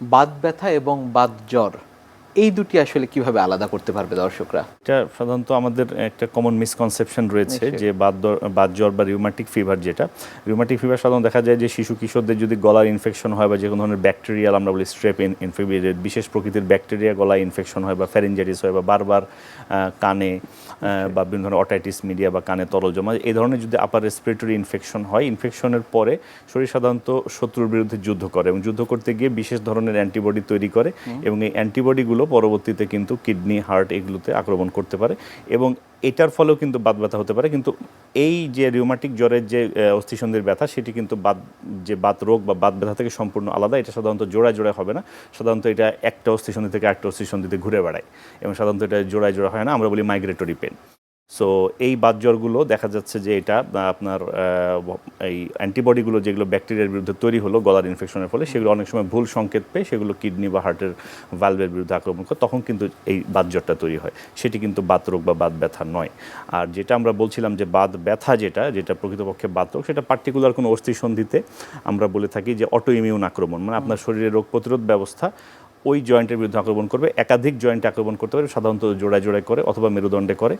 বাত ব্যথা এবং বাদ জ্বর। এই দুটি আসলে কীভাবে আলাদা করতে পারবে দর্শকরা? এটা সাধারণত আমাদের একটা কমন মিসকনসেপশন রয়েছে যে বাত জ্বর বা রিউমাটিক ফিভার যেটা। রিউমাটিক ফিভার সাধারণত দেখা যায় যে শিশু কিশোরদের যদি গলার ইনফেকশন হয় বা যে কোনো ধরনের ব্যাকটেরিয়াল আমরা বলি স্ট্রেপ ইনফেক্টেড বিশেষ প্রকৃতির ব্যাকটেরিয়া গলায় ইনফেকশন হয় বা ফ্যারিঞ্জাইটিস হয় বা বারবার কানে বা বিভিন্ন ধরনের অটাইটিস মিডিয়া বা কানে তরল জমা এই ধরনের যদি আপার রেসপিরেটরি ইনফেকশন হয় ইনফেকশনের পরে শরীর সাধারণত শত্রুর বিরুদ্ধে যুদ্ধ করে এবং যুদ্ধ করতে গিয়ে বিশেষ ধরনের অ্যান্টিবডি তৈরি করে এবং এই অ্যান্টিবডিগুলো পরবর্তীতে কিন্তু কিডনি, হার্ট এগুলোতে আক্রমণ করতে পারে এবং এটার ফলেও কিন্তু বাদ ব্যথা হতে পারে। কিন্তু এই যে রিউমাটিক জ্বরের যে অস্থিসন্ধির ব্যথা, সেটি কিন্তু বাদ যে বাত রোগ বা বাত ব্যথা থেকে সম্পূর্ণ আলাদা। এটা সাধারণত জোড়ায় জোড়ায় হবে না। সাধারণত এটা একটা অস্থিসন্ধি থেকে একটা অস্থিসন্ধিতে ঘুরে বেড়ায় এবং সাধারণত এটা জোড়ায় জোড়া হয় না। আমরা বলি মাইগ্রেটরি পেন সো এই বাত জ্বরগুলো দেখা যাচ্ছে যে এটা আপনার এই অ্যান্টিবডিগুলো যেগুলো ব্যাকটেরিয়ার বিরুদ্ধে তৈরি হলো গলার ইনফেকশনের ফলে, সেগুলো অনেক সময় ভুল সংকেত পেয়ে সেগুলো কিডনি বা হার্টের ভালভের বিরুদ্ধে আক্রমণ করে, তখন কিন্তু এই বাত জ্বরটা তৈরি হয়। সেটি কিন্তু বাত রোগ বা বাত ব্যথা নয়। আর যেটা আমরা বলছিলাম যে বাত ব্যথা যেটা যেটা প্রকৃতপক্ষে বাত রোগ, সেটা পার্টিকুলার কোনো অস্থিসন্ধিতে আমরা বলে থাকি যে অটো ইমিউন আক্রমণ মানে আপনার শরীরের রোগ প্রতিরোধ ব্যবস্থা, ওই জয়েন্টের বিরুদ্ধে আক্রমণ করবে, একাধিক জয়েন্টে আক্রমণ করতে পারে, সাধারণত জোড়ায় জোড়ায় করে অথবা মেরুদণ্ডে করে।